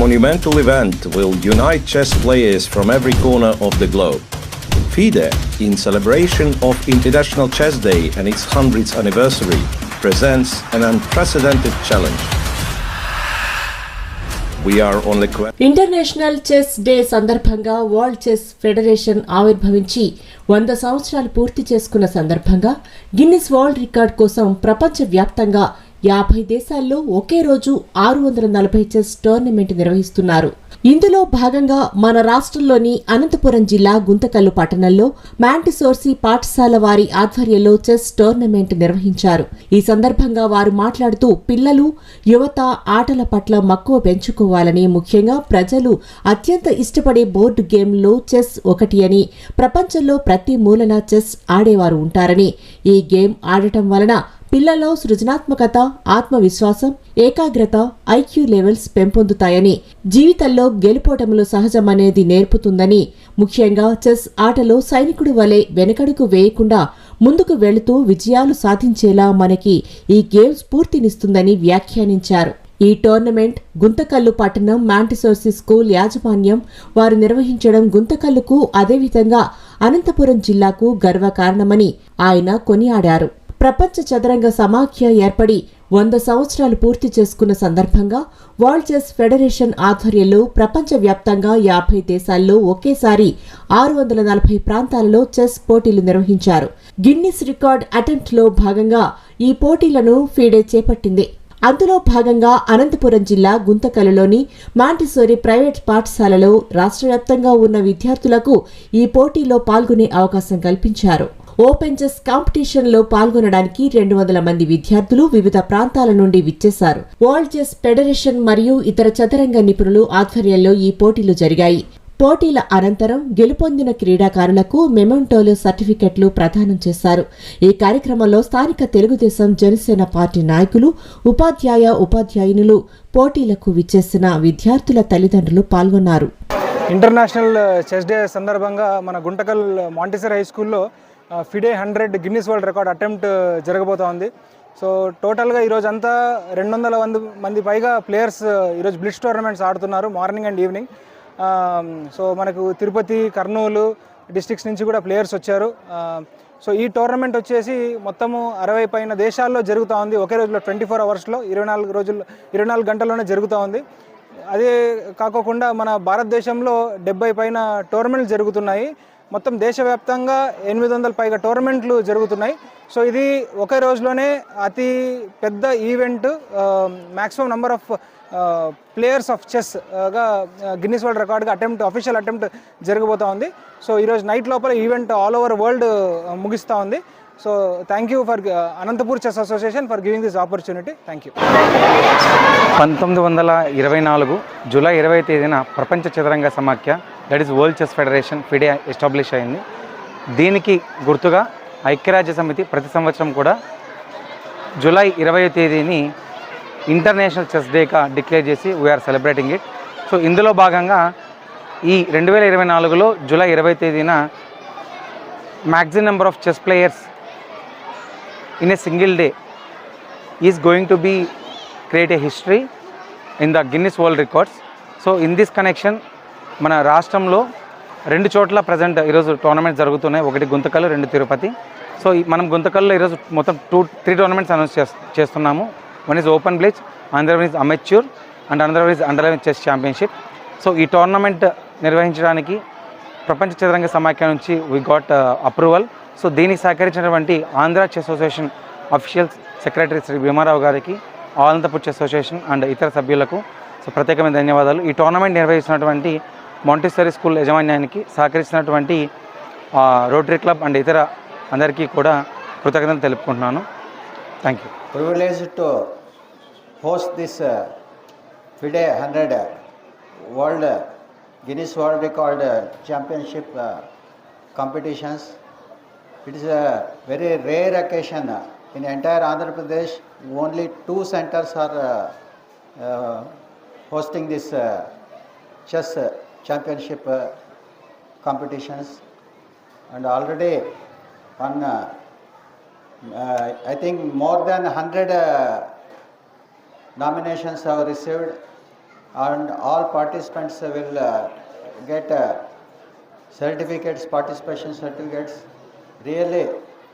monumental event will unite chess players from every corner of the globe. FIDE, in celebration of International Chess Day and its 100th anniversary, presents an unprecedented challenge. We are on the que- international chess day సందర్భంగా world chess federation ఆవిర్భవించి వంద సంవత్సరాలు పూర్తి చేసుకున్న సందర్భంగా Guinness world record కోసం ప్రపంచవ్యాప్తంగా యాభై దేశాల్లో ఒకే రోజు ఆరు వందల నలభై చెస్ టోర్నమెంట్ నిర్వహిస్తున్నారు. ఇందులో భాగంగా మన రాష్ట్రంలోని అనంతపురం జిల్లా గుంతకల్లు పట్టణంలో మ్యాంటిసోర్సి పాఠశాల వారి ఆధ్వర్యంలో చెస్ టోర్నమెంట్ నిర్వహించారు. ఈ సందర్భంగా వారు మాట్లాడుతూ పిల్లలు యువత ఆటల పట్ల మక్కువ పెంచుకోవాలని ముఖ్యంగా ప్రజలు అత్యంత ఇష్టపడే బోర్డు గేమ్లో చెస్ ఒకటి అని ప్రపంచంలో ప్రతి మూలన చెస్ ఆడేవారు ఉంటారని ఈ గేమ్ ఆడటం వలన పిల్లల్లో సృజనాత్మకత ఆత్మవిశ్వాసం ఏకాగ్రత ఐక్యూ లెవెల్స్ పెంపొందుతాయని జీవితంలో గెలుపోటములు సహజమనేది నేర్పుతుందని ముఖ్యంగా చెస్ ఆటలో సైనికుడు వలె వెనకడుగు వేయకుండా ముందుకు వెళుతూ విజయాలు సాధించేలా మనకి ఈ గేమ్ స్ఫూర్తినిస్తుందని వ్యాఖ్యానించారు. ఈ టోర్నమెంట్ గుంతకల్లు పట్టణం మాంటిసోర్సి స్కూల్ యాజమాన్యం వారు నిర్వహించడం గుంతకల్లుకు అదేవిధంగా అనంతపురం జిల్లాకు గర్వకారణమని ఆయన కొనియాడారు. ప్రపంచ చదరంగ సమాఖ్య ఏర్పడి వంద సంవత్సరాలు పూర్తి చేసుకున్న సందర్భంగా వరల్డ్ చెస్ ఫెడరేషన్ ఆధ్వర్యంలో ప్రపంచవ్యాప్తంగా యాభై దేశాల్లో ఒకేసారి ఆరు వందల నలభై ప్రాంతాలలో చెస్ పోటీలు నిర్వహించారు. గిన్నిస్ రికార్డ్ అటెంప్ట్లో భాగంగా ఈ పోటీలను ఫీడే చేపట్టింది. అందులో భాగంగా అనంతపురం జిల్లా గుంతకలలోని మాంటిసోరి ప్రైవేట్ పాఠశాలలో రాష్ట్రవ్యాప్తంగా ఉన్న విద్యార్థులకు ఈ పోటీలో పాల్గొనే అవకాశం కల్పించారు. ఓపెన్ చెస్ కాంపిటీషన్లో పాల్గొనడానికి రెండు వందల మంది విద్యార్థులు వివిధ ప్రాంతాల నుండి విచ్చేశారు. వరల్డ్ చెస్ ఫెడరేషన్ మరియు ఇతర చదరంగ నిపుణులు ఆధ్వర్యంలో ఈ పోటీలు జరిగాయి. పోటీల అనంతరం గెలుపొందిన క్రీడాకారులకు మెమెంటోలు సర్టిఫికెట్లు ప్రదానం చేశారు. ఈ కార్యక్రమంలో స్థానిక తెలుగుదేశం జనసేన పార్టీ నాయకులు ఉపాధ్యాయ ఉపాధ్యాయునులు పోటీలకు విచ్చేసిన విద్యార్థుల తల్లిదండ్రులు పాల్గొన్నారు. ఇంటర్నేషనల్ చెస్ డే సందర్భంగా మన గుంటకల్ మాంటిసర్ హై స్కూల్లో FIDE hundred Guinness world record attempt జరగబోతా ఉంది. సో టోటల్గా ఈరోజు అంతా రెండు వందల మంది మంది పైగా ప్లేయర్స్ uh, ఈరోజు బ్లిట్స్ టోర్నమెంట్స్ ఆడుతున్నారు మార్నింగ్ అండ్ ఈవినింగ్. సో మనకు తిరుపతి కర్నూలు డిస్ట్రిక్ట్స్ నుంచి కూడా ప్లేయర్స్ వచ్చారు. సో ఈ టోర్నమెంట్ వచ్చేసి మొత్తము అరవై పైన దేశాల్లో జరుగుతూ ఉంది. ఒకే రోజులో ట్వంటీ ఫోర్ అవర్స్లో ఇరవై నాలుగు రోజుల్లో ఇరవై నాలుగు గంటల్లోనే జరుగుతూ ఉంది. అదే కాకోకుండా మన భారతదేశంలో డెబ్బై పైన టోర్నమెంట్లు జరుగుతున్నాయి. మొత్తం దేశవ్యాప్తంగా ఎనిమిది వందల పైగా టోర్నమెంట్లు జరుగుతున్నాయి. సో ఇది ఒకే రోజులోనే అతి పెద్ద event maximum number of players of చెస్గా Guinness world రికార్డ్గా అటెంప్ట్ అఫీషియల్ అటెంప్ట్ జరగబోతా ఉంది. సో ఈరోజు నైట్ లోపల ఈవెంట్ ఆల్ ఓవర్ వరల్డ్ ముగిస్తూ ఉంది. So thank you for Anantapur chess association for giving this opportunity. Thank you పంతొమ్మిది వందల ఇరవై నాలుగు జూలై ఇరవై తేదీన ప్రపంచ చదరంగ సమాఖ్య that is world chess federation FIDE establish అయింది. దీనికి గుర్తుగా ఐక్యరాజ్య సమితి ప్రతి సంవత్సరం కూడా జూలై ఇరవై తేదీని ఇంటర్నేషనల్ చెస్ డేగా డిక్లేర్ చేసి we are celebrating it so ఇందులో భాగంగా ఈ రెండు వేల ఇరవై నాలుగులో జూలై ఇరవై తేదీన maximum number of chess players in a single day is going to be create a history in the Guinness world records so in this connection మన రాష్ట్రంలో రెండు చోట్ల ప్రజెంట్ ఈరోజు టోర్నమెంట్ జరుగుతున్నాయి. ఒకటి గుంతకల్ రెండు తిరుపతి. సో ఈ- మనం గుంతకల్లో ఈరోజు మొత్తం టూ త్రీ టోర్నమెంట్స్ అనౌన్స్ చేస్తున్నాము. One is open blitz another one is amateur and another one is under eleven chess championship so ఈ టోర్నమెంట్ నిర్వహించడానికి ప్రపంచ చదరంగ సమాఖ్య నుంచి వీ గాట్ అప్రూవల్ సో దీనికి సహకరించినటువంటి Andhra chess association official secretary Shri Bhimarao గారికి ఆనందపూర్ చెస్ అసోసియేషన్ అండ్ ఇతర సభ్యులకు సో ప్రత్యేకమైన ధన్యవాదాలు. ఈ టోర్నమెంట్ నిర్వహిస్తున్నటువంటి మౌంటేశ్వరి స్కూల్ యజమాన్యానికి సహకరించినటువంటి రోటరీ క్లబ్ అండ్ ఇతర అందరికీ కూడా కృతజ్ఞతలు తెలుపుకుంటున్నాను. Thank you privilege to host this FIDE hundred world Guinness world record championship competitions it is a very rare occasion in entire Andhra Pradesh only two centres are hosting this chess championship uh, competitions. And already on uh, uh, I think more than 100 uh, nominations have received and all participants will uh, get uh, certificates, participation certificates. Really,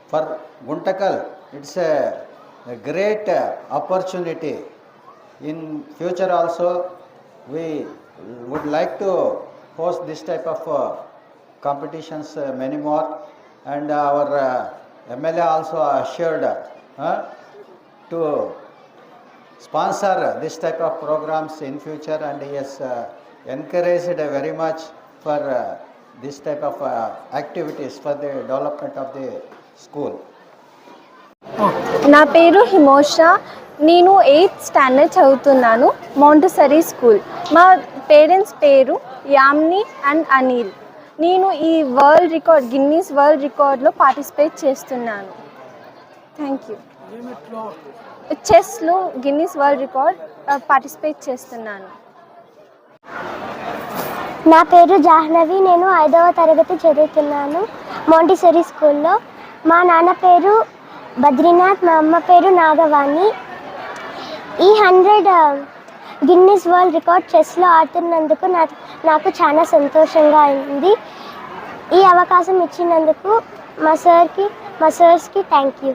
for Guntakal, it's a, a great uh, opportunity. In future also, we would like to host this type of uh, competitions uh, many more. And uh, our uh, MLA also assured uh, to sponsor this type of programs in future and he has uh, encouraged very much for uh, this type of uh, activities for the development of the school. నా పేరు హిమోష నేను eighth standard చదువుతున్నాను మౌంటసరీ school మా parents పేరు Yamini and Anil. నేను ఈ world record Guinness world రికార్డ్లో participate చేస్తున్నాను. Thank you. చెస్లో Guinness world record participate చేస్తున్నాను. నా పేరు జాహ్నవి నేను ఐదవ తరగతి చదువుతున్నాను మోంటిసరీ స్కూల్లో. మా నాన్న పేరు బద్రీనాథ్ మా అమ్మ పేరు నాగవాణి. ఈ హండ్రెడ్ గిన్నీస్ వరల్డ్ రికార్డ్ చెస్లో ఆడుతున్నందుకు నాకు నాకు చాలా సంతోషంగా అయింది. ఈ అవకాశం ఇచ్చినందుకు మా సార్కి మా సార్స్కి థ్యాంక్ యూ